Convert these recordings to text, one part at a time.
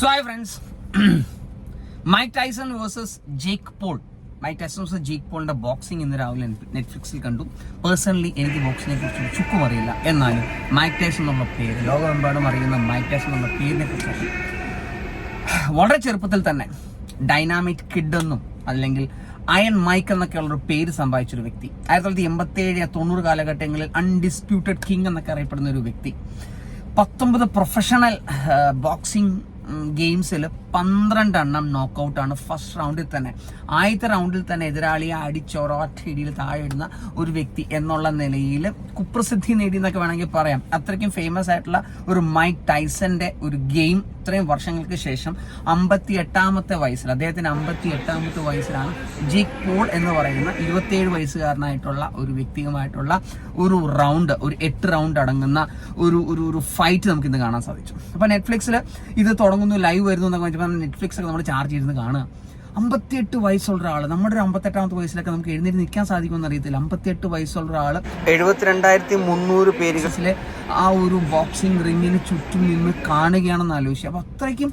So friends Mike Tyson versus Jake Paul Mike Tyson versus Jake പോളിന്റെ boxing ഇന്ന് രാവിലെ നെറ്റ്ഫ്ലിക്സിൽ കണ്ടു. പേഴ്സണലി എനിക്ക് ബോക്സിനെ കുറിച്ച് ചുക്കും അറിയില്ല എന്നാലും മൈക്ക് ടൈസൺ എന്നുള്ള പേര് ലോകമെമ്പാടും അറിയുന്ന മൈക്ക് ടൈസൺ എന്നുള്ള പേരിനെ കുറിച്ച് വളരെ ചെറുപ്പത്തിൽ തന്നെ ഡൈനാമിക് കിഡ് എന്നും അല്ലെങ്കിൽ അയൺ മൈക്ക് എന്നൊക്കെയുള്ള ഒരു പേര് സമ്പാദിച്ചൊരു വ്യക്തി. ആയിരത്തി തൊള്ളായിരത്തി എൺപത്തി ഏഴ് തൊണ്ണൂറ് കാലഘട്ടങ്ങളിൽ അൺഡിസ്പ്യൂട്ടഡ് കിങ് എന്നൊക്കെ അറിയപ്പെടുന്ന ഒരു വ്യക്തി. പത്തൊമ്പത് പ്രൊഫഷണൽ ബോക്സിംഗ് ഗെയിംസിൽ പന്ത്രണ്ട് എണ്ണം നോക്കൗട്ടാണ് ഫസ്റ്റ് റൗണ്ടിൽ തന്നെ. ആദ്യത്തെ റൗണ്ടിൽ തന്നെ എതിരാളിയെ അടിച്ചൊരൊറ്റ ഇടിയിൽ താഴെ ഇടുന്ന ഒരു വ്യക്തി എന്നുള്ള നിലയിൽ കുപ്രസിദ്ധി നേടി എന്നൊക്കെ വേണമെങ്കിൽ പറയാം. അത്രയ്ക്കും ഫേമസ് ആയിട്ടുള്ള ഒരു മൈക്ക് ടൈസന്റെ ഒരു ഗെയിം ഇത്രയും വർഷങ്ങൾക്ക് ശേഷം അമ്പത്തി എട്ടാമത്തെ വയസ്സിൽ അദ്ദേഹത്തിന് അമ്പത്തി എട്ടാമത്തെ വയസ്സിലാണ് ജി പോൾ എന്ന് പറയുന്ന ഇരുപത്തിയേഴ് വയസ്സുകാരനായിട്ടുള്ള ഒരു വ്യക്തിയുമായിട്ടുള്ള ഒരു റൗണ്ട് ഒരു എട്ട് റൗണ്ട് അടങ്ങുന്ന ഒരു ഒരു ഫൈറ്റ് നമുക്ക് ഇന്ന് കാണാൻ സാധിച്ചു. അപ്പൊ നെറ്റ്ഫ്ലിക്സിൽ ഇത് തുടങ്ങുന്നു ലൈവ് വരുന്നു എന്നൊക്കെ വെച്ചപ്പോൾ നെറ്റ്ഫ്ലിക്സ് ഒക്കെ നമ്മൾ ചാർജ് ചെയ്തിരുന്ന് കാണുക. അമ്പത്തിയെട്ട് വയസ്സുള്ള ഒരാൾ നമ്മുടെ ഒരു അമ്പത്തെട്ടാമത്തെ വയസ്സിലൊക്കെ നമുക്ക് എഴുന്നേറ്റ് നിൽക്കാൻ സാധിക്കുമെന്ന് അറിയത്തില്ല. അമ്പത്തിയെട്ട് വയസ്സുള്ള ഒരാൾ എഴുപത്തിരണ്ടായിരത്തി മുന്നൂറ് പേരുകളിലെ ആ ഒരു ബോക്സിംഗ് റിങ്ങിന് ചുറ്റും നിന്ന് കാണുകയാണെന്ന് ആലോചിച്ചു. അപ്പോൾ അത്രയ്ക്കും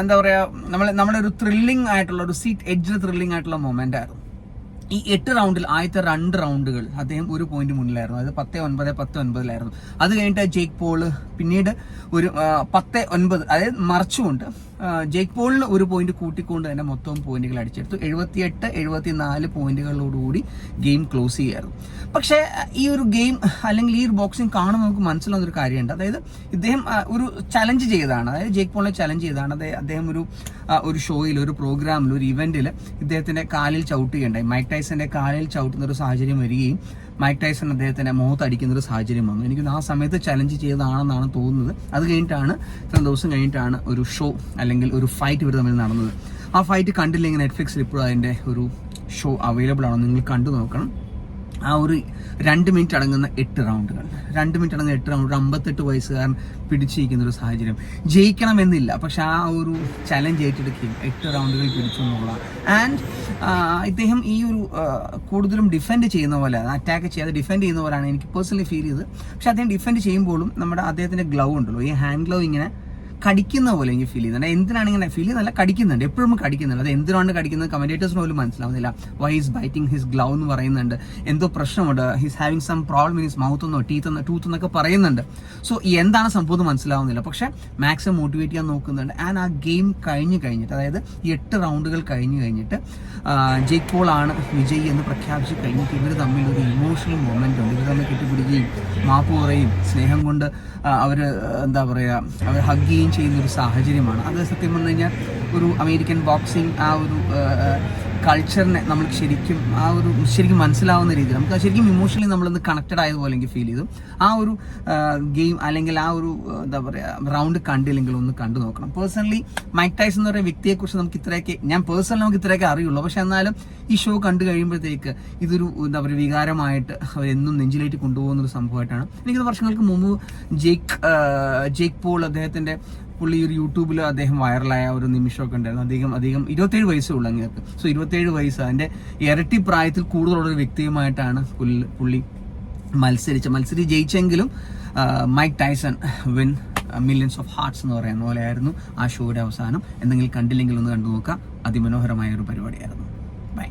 എന്താ പറയുക നമ്മൾ നമ്മുടെ ഒരു ത്രില്ലിംഗ് ആയിട്ടുള്ള ഒരു സീറ്റ് എഡ്ജിൽ ത്രില്ലിംഗ് ആയിട്ടുള്ള മൊമെന്റ് ആയിരുന്നു. ഈ എട്ട് റൗണ്ടിൽ ആദ്യത്തെ രണ്ട് റൗണ്ടുകൾ അദ്ദേഹം ഒരു പോയിന്റ് മുന്നിലായിരുന്നു. അതായത് പത്ത് ഒൻപത് പത്ത് ഒൻപതിലായിരുന്നു. അത് കഴിഞ്ഞിട്ട് ജേക്ക് പോൾ പിന്നീട് ഒരു പത്ത് ഒൻപത് അതായത് മറിച്ചുകൊണ്ട് ജേക്ക് പോളിന് ഒരു പോയിന്റ് കൂട്ടിക്കൊണ്ട് തന്നെ മൊത്തം പോയിന്റുകൾ അടിച്ചെടുത്തു. എഴുപത്തിയെട്ട് എഴുപത്തി നാല് പോയിന്റുകളോടുകൂടി ഗെയിം ക്ലോസ് ചെയ്യായിരുന്നു. പക്ഷേ ഈ ഒരു ഗെയിം അല്ലെങ്കിൽ ഈ ഒരു ബോക്സിംഗ് കാണുമ്പോൾ നമുക്ക് മനസ്സിലാവുന്ന ഒരു കാര്യമുണ്ട്. അതായത് ഇദ്ദേഹം ഒരു ചലഞ്ച് ചെയ്തതാണ്. അതായത് ജേക്ക് പോളിനെ ചലഞ്ച് ചെയ്തതാണ്. അതായത് അദ്ദേഹം ഒരു ഒരു ഷോയിൽ ഒരു പ്രോഗ്രാമിൽ ഒരു ഇവന്റിൽ ഇദ്ദേഹത്തിന്റെ കാലിൽ ചവിട്ടുകയുണ്ടായി. മൈക്ക് ടൈസന്റെ കാലിൽ ചവിട്ടുന്ന ഒരു സാഹചര്യം വരികയും മൈക്ക് ടൈസൺ അദ്ദേഹത്തിന്റെ മുഖത്ത് അടിക്കുന്ന ഒരു സാഹചര്യം വന്നു. എനിക്ക് ആ സമയത്ത് ചലഞ്ച് ചെയ്തതാണെന്നാണ് തോന്നുന്നത്. അത് കഴിഞ്ഞിട്ടാണ് ഇത്ര ദിവസം കഴിഞ്ഞിട്ടാണ് ഒരു ഷോ അല്ലെങ്കിൽ ഒരു ഫൈറ്റ് ഇവർ തമ്മിൽ നടന്നത്. ആ ഫൈറ്റ് കണ്ടില്ലെങ്കിൽ നെറ്റ്ഫ്ലിക്സിൽ ഇപ്പോഴും അതിന്റെ ഒരു ഷോ അവൈലബിൾ ആണോ. നിങ്ങൾ കണ്ടു നോക്കണം. ആ ഒരു രണ്ട് മിനിറ്റ് അടങ്ങുന്ന എട്ട് റൗണ്ടുകൾ. രണ്ട് മിനിറ്റ് അടങ്ങുന്ന എട്ട് റൗണ്ട് അമ്പത്തെട്ട് വയസ്സുകാരൻ പിടിച്ചിരിക്കുന്ന ഒരു സാഹചര്യം. ജയിക്കണമെന്നില്ല പക്ഷെ ആ ഒരു ചലഞ്ച് ഏറ്റെടുക്കുകയും എട്ട് റൗണ്ടുകൾ പിടിച്ചു എന്നുള്ള ആൻഡ് ഇദ്ദേഹം ഈ ഒരു കൂടുതലും ഡിഫെൻഡ് ചെയ്യുന്ന പോലെ അറ്റാക്ക് ചെയ്യാതെ ഡിഫെൻഡ് ചെയ്യുന്ന പോലെയാണ് എനിക്ക് പേഴ്സണലി ഫീൽ ചെയ്തത്. പക്ഷെ അദ്ദേഹം ഡിഫെൻഡ് ചെയ്യുമ്പോഴും നമ്മുടെ അദ്ദേഹത്തിന്റെ ഗ്ലൗ ഉണ്ടല്ലോ ഈ ഹാൻഡ് ഗ്ലൗ ഇങ്ങനെ കടിക്കുന്ന പോലെ എനിക്ക് ഫീൽ ചെയ്യുന്നുണ്ട്. എന്തിനാണ് ഇങ്ങനെ ഫീൽ നല്ല കടിക്കുന്നുണ്ട്. എപ്പോഴും കടിക്കുന്നുണ്ട്. അത് എന്തിനാണ് കടിക്കുന്നത്? കമന്റേറ്റേഴ്സിന് പോലും മനസ്സിലാവുന്നില്ല. Why is biting his glove എന്ന് പറയുന്നുണ്ട്. എന്തോ പ്രശ്നമുണ്ട്. His having some problem in his mouth എന്നോ ടീത്ത് എന്നോ ടൂത്ത് എന്നൊക്കെ പറയുന്നുണ്ട്. സോ എന്താണ് സംഭവം മനസ്സിലാവുന്നില്ല. പക്ഷെ മാക്സിമം മോട്ടിവേറ്റ് ചെയ്യാൻ നോക്കുന്നുണ്ട്. ആൻഡ് ആ ഗെയിം കഴിഞ്ഞ് കഴിഞ്ഞിട്ട് അതായത് എട്ട് റൗണ്ടുകൾ കഴിഞ്ഞ് കഴിഞ്ഞിട്ട് ആണ് വിജയി എന്ന് പ്രഖ്യാപിച്ച് കഴിഞ്ഞിട്ട് ഇവർ തമ്മിൽ ഒരു ഇമോഷണൽ മൊമെന്റ് ഉണ്ട്. ഇവർ തമ്മിൽ കെട്ടിപ്പിടിക്കുകയും മാപ്പ് പറയും സ്നേഹം കൊണ്ട് അവർ എന്താ പറയുക അവർ ഹഗ് ചെയ്യുന്ന ഒരു സാഹചര്യമാണ്. അത് സത്യം പറഞ്ഞു കഴിഞ്ഞാൽ ഒരു അമേരിക്കൻ ബോക്സിംഗ് ആ ഒരു കൾച്ചറിനെ നമ്മൾ ശരിക്കും ആ ഒരു ശരിക്കും മനസ്സിലാവുന്ന രീതിയിൽ നമുക്ക് ശരിക്കും ഇമോഷണലി നമ്മളൊന്ന് കണക്റ്റഡ് ആയതുപോലെ എനിക്ക് ഫീൽ ചെയ്തു. ആ ഒരു ഗെയിം അല്ലെങ്കിൽ ആ ഒരു എന്താ പറയുക റൗണ്ട് കണ്ടില്ലെങ്കിൽ ഒന്ന് കണ്ടു നോക്കണം. പേഴ്സണലി മൈക്ക് ടൈസ് എന്ന് പറയുന്ന വ്യക്തിയെക്കുറിച്ച് നമുക്ക് ഇത്രയൊക്കെ ഞാൻ പേഴ്സണലി നമുക്ക് ഇത്രയൊക്കെ അറിയുള്ളൂ. പക്ഷെ എന്നാലും ഈ ഷോ കണ്ടു കഴിയുമ്പോഴത്തേക്ക് ഇതൊരു എന്താ പറയുക വികാരമായിട്ട് അവരെന്നും നെഞ്ചിലേറ്റ് കൊണ്ടുപോകുന്ന ഒരു സംഭവമായിട്ടാണ്. എനിക്കത് വർഷങ്ങൾക്ക് മുമ്പ് ജേക്ക് ജേക്ക് പോൾ അദ്ദേഹത്തിന്റെ പുള്ളി ഒരു യൂട്യൂബിൽ അദ്ദേഹം വൈറലായ ഒരു നിമിഷമൊക്കെ ഉണ്ടായിരുന്നു. അധികം അധികം ഇരുപത്തേഴ് വയസ്സേ ഉള്ളൂ അങ്ങനെയൊക്കെ സോ ഇരുപത്തേഴ് വയസ്സ്. അതിന്റെ ഇരട്ടി പ്രായത്തിൽ കൂടുതലുള്ള ഒരു വ്യക്തിയുമായിട്ടാണ് പുള്ളി മത്സരിച്ച് മത്സരി ജയിച്ചെങ്കിലും Mike Tyson win millions of hearts എന്ന് പറയുന്ന പോലെയായിരുന്നു ആ ഷോയുടെ അവസാനം. എന്തെങ്കിലും കണ്ടില്ലെങ്കിൽ ഒന്ന് കണ്ടു നോക്കാം അതിമനോഹരമായ ഒരു പരിപാടിയായിരുന്നു. ബൈ